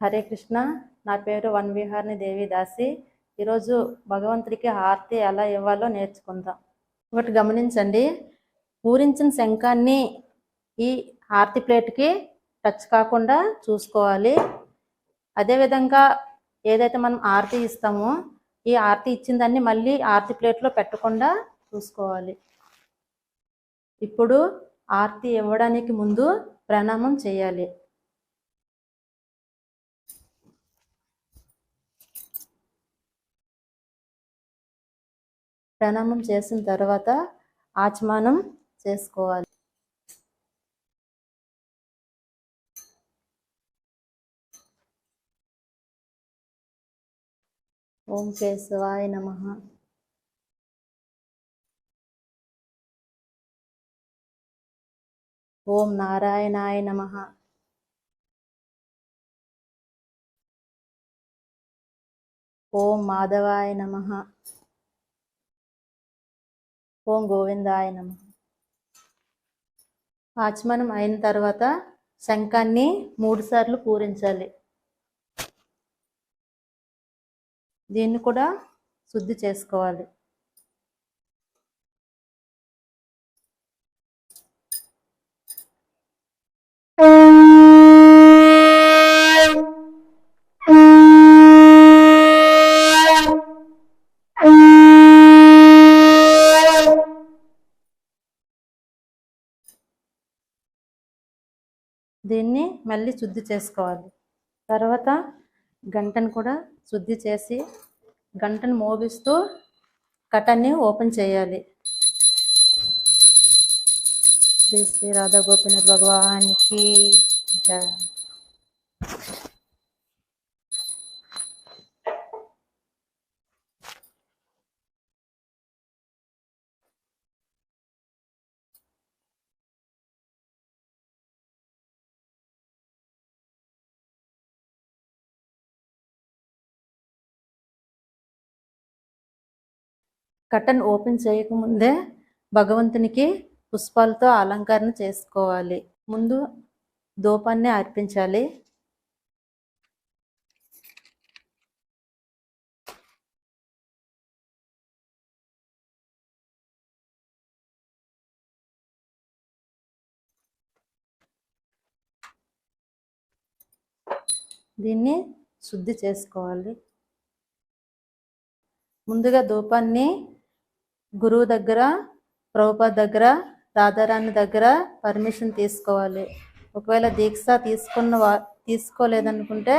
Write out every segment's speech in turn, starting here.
హరే కృష్ణ నా పేరు వన్ విహార్ని దేవిదాసి. ఈరోజు భగవంతుడికి హారతి ఎలా ఇవ్వాలో నేర్చుకుందాం. ఒకటి గమనించండి పూరించిన శంఖాన్ని ఈ హారతి ప్లేట్కి టచ్ కాకుండా చూసుకోవాలి. అదేవిధంగా ఏదైతే మనం ఆరతి ఇస్తామో ఈ ఆర్తి ఇచ్చిందాన్ని మళ్ళీ ఆర్తి ప్లేట్లో పెట్టకుండా చూసుకోవాలి. ఇప్పుడు ఆర్తి ఇవ్వడానికి ముందు ప్రణామం చేయాలి. ప్రణామం చేసిన తర్వాత ఆచమానం చేసుకోవాలి. ఓం కేశవాయ నమ. ఓం నారాయణాయ నమ. ఓం మాధవాయ నమ. ఓం గోవిందాయ నమ. ఆచమనం అయిన తర్వాత శంఖాన్ని మూడు సార్లు పూరించాలి. దీన్ని కూడా శుద్ధి చేసుకోవాలి దీన్ని మళ్ళీ శుద్ధి చేసుకోవాలి. తర్వాత గంటను కూడా శుద్ధి చేసి గంటను మోగిస్తూ కటన్ని ఓపెన్ చేయాలి. శ్రీ శ్రీ రాధా గోపీనాథ్ భగవానికి జయ కటన్ ఓపెన్ చేయకముందే భగవంతునికి పుష్పాలతో అలంకరణ చేసుకోవాలి. ముందు దూపాన్ని అర్పించాలి దీన్ని శుద్ధి చేసుకోవాలి. ముందుగా ధూపాన్ని గురువు దగ్గర ప్రభుపాద దగ్గర రాధారాణి దగ్గర పర్మిషన్ తీసుకోవాలి. ఒకవేళ దీక్ష తీసుకున్న వా తీసుకోలేదనుకుంటే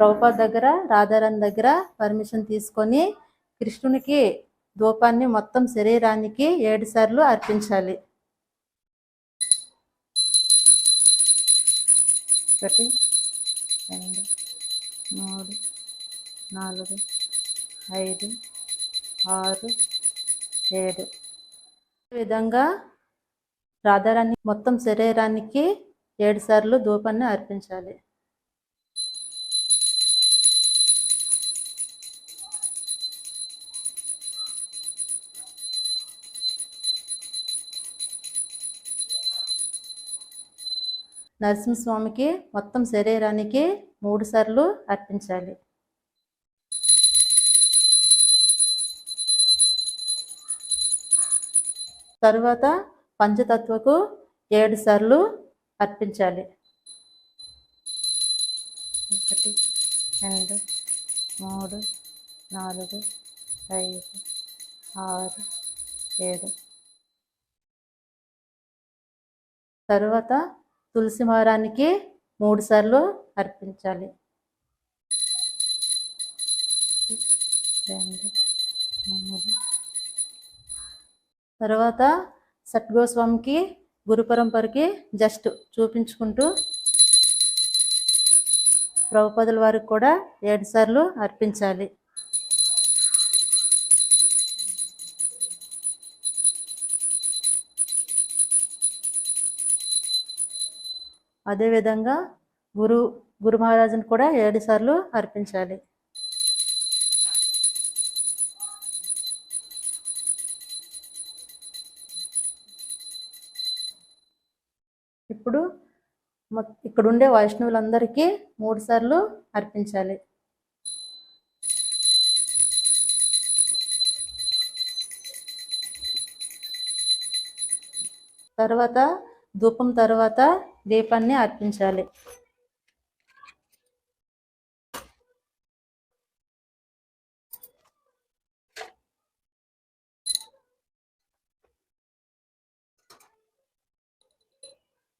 ప్రభుపాద దగ్గర రాధారాణి దగ్గర పర్మిషన్ తీసుకొని కృష్ణునికి ధూపాన్ని మొత్తం శరీరానికి ఏడు సార్లు అర్పించాలి. ఒకటి రెండు మూడు నాలుగు ఐదు ఆరు లేదు. విధంగా రాధారాణి మొత్తం శరీరానికి ఏడు సార్లు ధూపాన్ని అర్పించాలి. నరసింహస్వామికి మొత్తం శరీరానికి మూడు సార్లు అర్పించాలి. తరువాత పంచతత్వకు ఏడు సార్లు అర్పించాలి. ఒకటి రెండు మూడు నాలుగు ఐదు ఆరు ఏడు. తరువాత తులసి మారానికి మూడు సార్లు అర్పించాలి. రెండు మూడు తర్వాత సట్గోస్వామికి గురు పరంపరకి జస్ట్ చూపించుకుంటూ ప్రభుపదుల వారికి కూడా ఏడు సార్లు అర్పించాలి. అదేవిధంగా గురు గురు మహారాజుని కూడా ఏడు సార్లు అర్పించాలి. ఇప్పుడు ఇక్కడ ఉండే వైష్ణవులందరికీ మూడు సార్లు అర్పించాలి. తర్వాత ధూపం తర్వాత దీపాన్ని అర్పించాలి.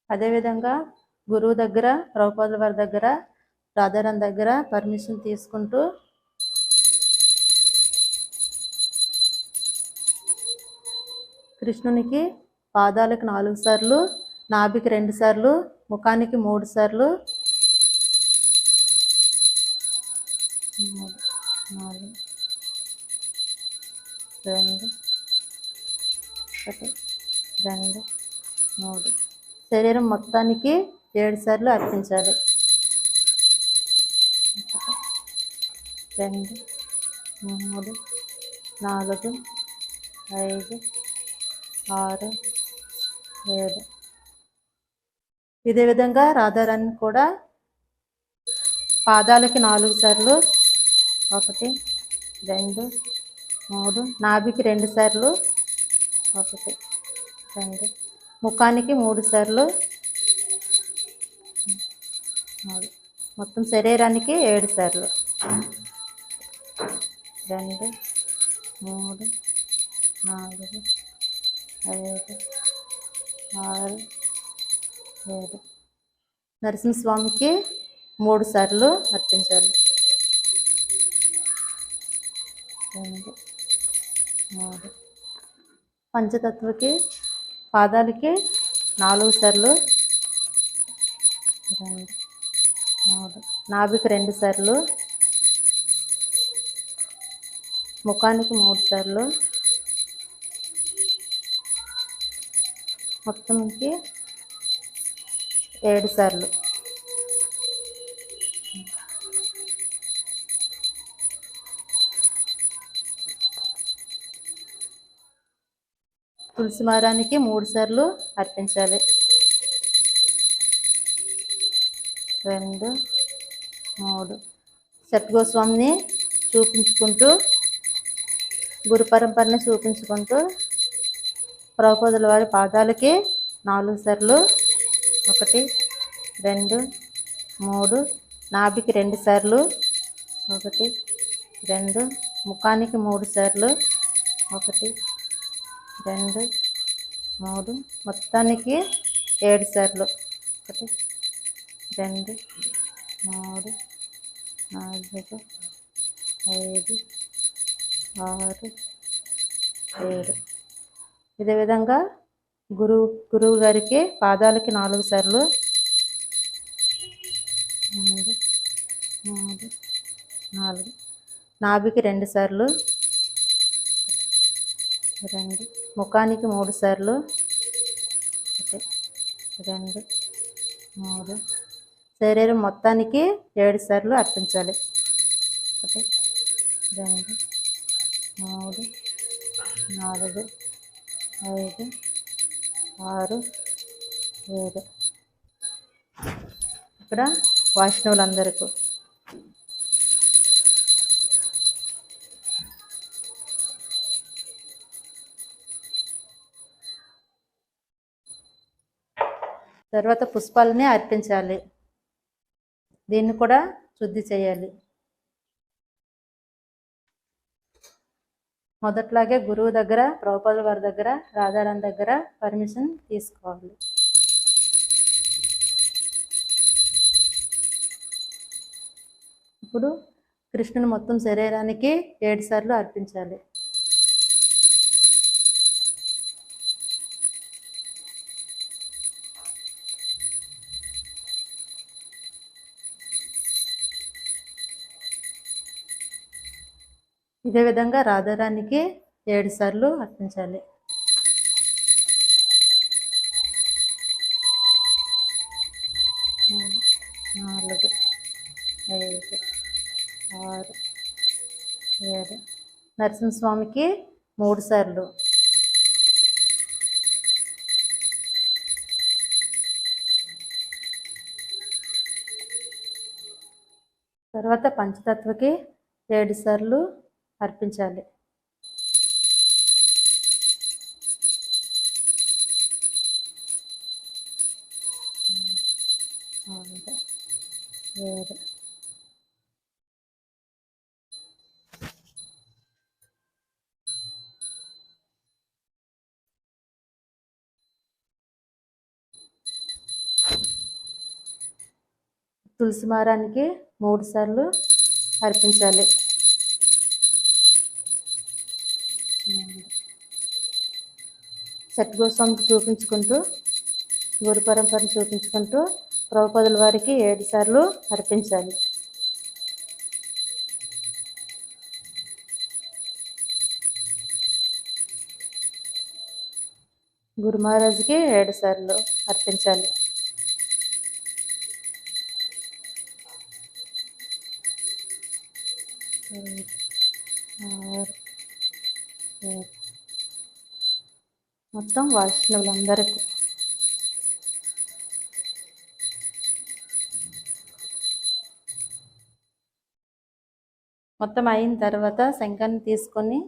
అదేవిధంగా గురువు దగ్గర ప్రభుపాదుల వారి దగ్గర రాధారాం దగ్గర పర్మిషన్ తీసుకుంటూ కృష్ణునికి పాదాలకు నాలుగు సార్లు నాభికి రెండు సార్లు ముఖానికి మూడు సార్లు నాలుగు రెండు ఒకటి రెండు మూడు శరీరం మొత్తానికి ఏడు సార్లు అర్పించాలి. రెండు మూడు నాలుగు ఐదు ఆరు ఏడు. ఇదే విధంగా రాధారాణి కూడా పాదాలకి నాలుగు సార్లు ఒకటి రెండు మూడు నాభికి రెండు సార్లు ఒకటి రెండు ముఖానికి మూడు సార్లు. మొత్తం శరీరానికి ఏడు సార్లు. రెండు మూడు నాలుగు ఐదు ఆరు ఏడు. నరసింహస్వామికి మూడు సార్లు అర్పించాలి. రెండు మూడు. పంచతత్వకి పాదాలకి నాలుగు సార్లు రెండు మూడు నాభికి రెండు సార్లు ముఖానికి మూడు సార్లు మొత్తంకి ఏడు సార్లు. తులసి మారానికి మూడు సార్లు అర్పించాలి. రెండు మూడు. షట్గోస్వామిని చూపించుకుంటూ గురు పరంపరని చూపించుకుంటూ ప్రభుపదుల వారి పాదాలకి నాలుగు సార్లు ఒకటి రెండు మూడు నాభికి రెండు సార్లు ఒకటి రెండు ముఖానికి మూడు సార్లు ఒకటి రెండు మూడు మొత్తానికి ఏడు సార్లు. ఒకటి రెండు మూడు నాలుగు ఐదు ఆరు ఏడు. ఇదే విధంగా గురువు గురువు గారికి పాదాలకి నాలుగు సార్లు. మూడు మూడు నాలుగు. నాభికి రెండు సార్లు. రెండు. ముఖానికి మూడు సార్లు. ఒకటి రెండు మూడు. శరీరం మొత్తానికి ఏడు సార్లు అర్పించాలి. ఒకటి రెండు మూడు నాలుగు ఐదు ఆరు ఏడు. ఇక్కడ వైష్ణవులందరికీ తర్వాత పుష్పాలని అర్పించాలి. దీన్ని కూడా శుద్ధి చేయాలి. మొదట్లాగే గురువు దగ్గర ప్రభుపాదుల వారి దగ్గర రాధారాం దగ్గర పర్మిషన్ తీసుకోవాలి. ఇప్పుడు కృష్ణుని మొత్తం శరీరానికి ఏడు సార్లు అర్పించాలి. ఇదే విధంగా రాధారానికి ఏడు సార్లు అర్పించాలి. నాలుగు ఐదు ఆరు ఏడు. నరసింహస్వామికి మూడు సార్లు. తర్వాత పంచతత్వకి ఏడు సార్లు అర్పించాలి. వేరే తులసి మారానికి మూడు సార్లు అర్పించాలి. సెట్ గోస్వామికి చూపించుకుంటూ గురు పరంపరను చూపించుకుంటూ ప్రభుపదుల వారికి ఏడు సార్లు అర్పించాలి. గురు మహారాజుకి ఏడు సార్లు అర్పించాలి. ఆరు, మొత్తం వైష్ణవులందరికీ మొత్తం అయిన తర్వాత శంఖాన్ని తీసుకొని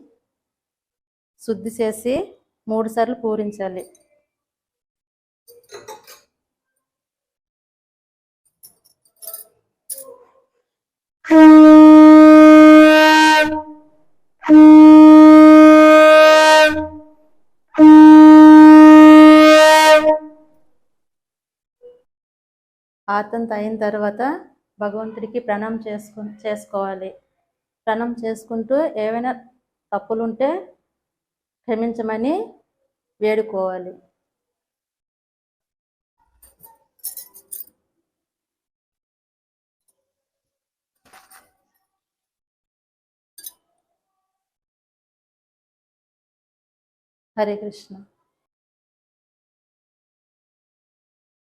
శుద్ధి చేసి మూడు సార్లు పూరించాలి. ఆతంత అయిన తర్వాత భగవంతుడికి ప్రణం చేసుకు చేసుకోవాలి. ప్రణం చేసుకుంటూ ఏవైనా తప్పులుంటే క్షమించమని వేడుకోవాలి. హరే కృష్ణ.